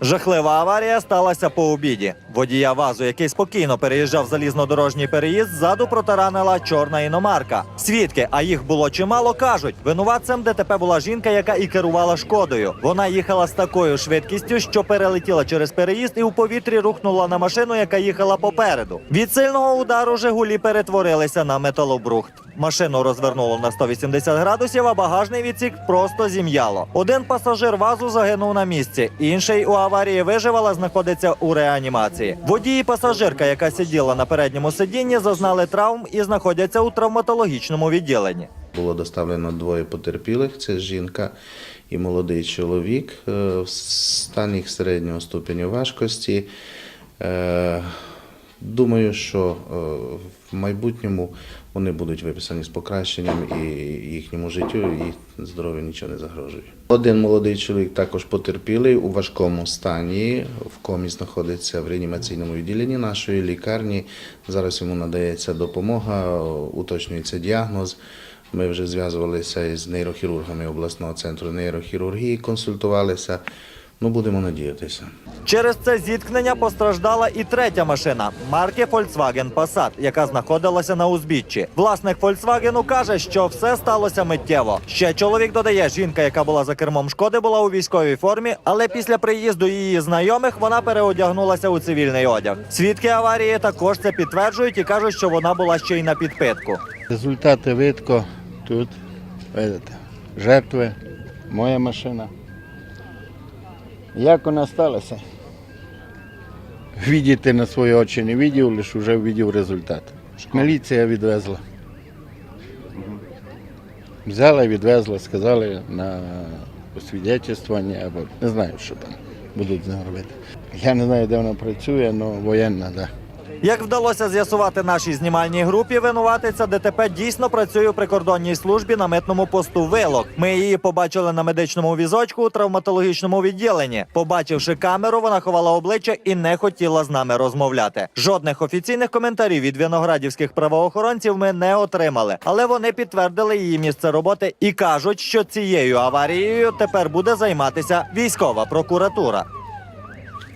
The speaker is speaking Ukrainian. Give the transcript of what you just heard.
Жахлива аварія сталася по обіді. Водія вазу, який спокійно переїжджав залізнодорожній переїзд, ззаду протаранила чорна іномарка. Свідки, а їх було чимало, кажуть, винуватцем ДТП була жінка, яка і керувала шкодою. Вона їхала з такою швидкістю, що перелетіла через переїзд і у повітрі рухнула на машину, яка їхала попереду. Від сильного удару Жигулі перетворилися на металобрухт. Машину розвернуло на 180 градусів, а багажний відсік просто зім'яло. Один пасажир вазу загинув на місці, інший у аварії вижив, але знаходиться у реанімації. Водій і пасажирка, яка сиділа на передньому сидінні, зазнали травм і знаходяться у травматологічному відділенні. Було доставлено двоє потерпілих: це жінка і молодий чоловік е, в стані середнього ступеню важкості. Думаю, що е, в майбутньому вони будуть виписані з покращенням і їхньому життю і здоров'ю нічого не загрожує. Один молодий чоловік також потерпілий у важкому стані. В комі знаходиться в реанімаційному відділенні нашої лікарні. Зараз йому надається допомога, уточнюється діагноз. Ми вже зв'язувалися із нейрохірургами обласного центру нейрохірургії, консультувалися. Ну, будемо надіятися. Через це зіткнення постраждала і третя машина марки Volkswagen Passat, яка знаходилася на узбіччі. Власник Volkswagen каже, що все сталося миттєво. Ще чоловік додає, жінка, яка була за кермом шкоди, була у військовій формі, але після приїзду її знайомих вона переодягнулася у цивільний одяг. Свідки аварії також це підтверджують і кажуть, що вона була ще й на підпитку. Результати видко тут, видите, жертви, моя машина. Як вона сталася? Видіти на свої очі не видів, лише вже видів результат. Міліція відвезла. Взяла відвезла, сказали на освідчення або не знаю, що там будуть з ним робити. Я не знаю, де вона працює, але воєнна, так. Да. Як вдалося з'ясувати нашій знімальній групі, винуватиця ДТП дійсно працює у прикордонній службі на митному посту Вилок. Ми її побачили на медичному візочку у травматологічному відділенні. Побачивши камеру, вона ховала обличчя і не хотіла з нами розмовляти. Жодних офіційних коментарів від виноградівських правоохоронців ми не отримали, але вони підтвердили її місце роботи і кажуть, що цією аварією тепер буде займатися військова прокуратура.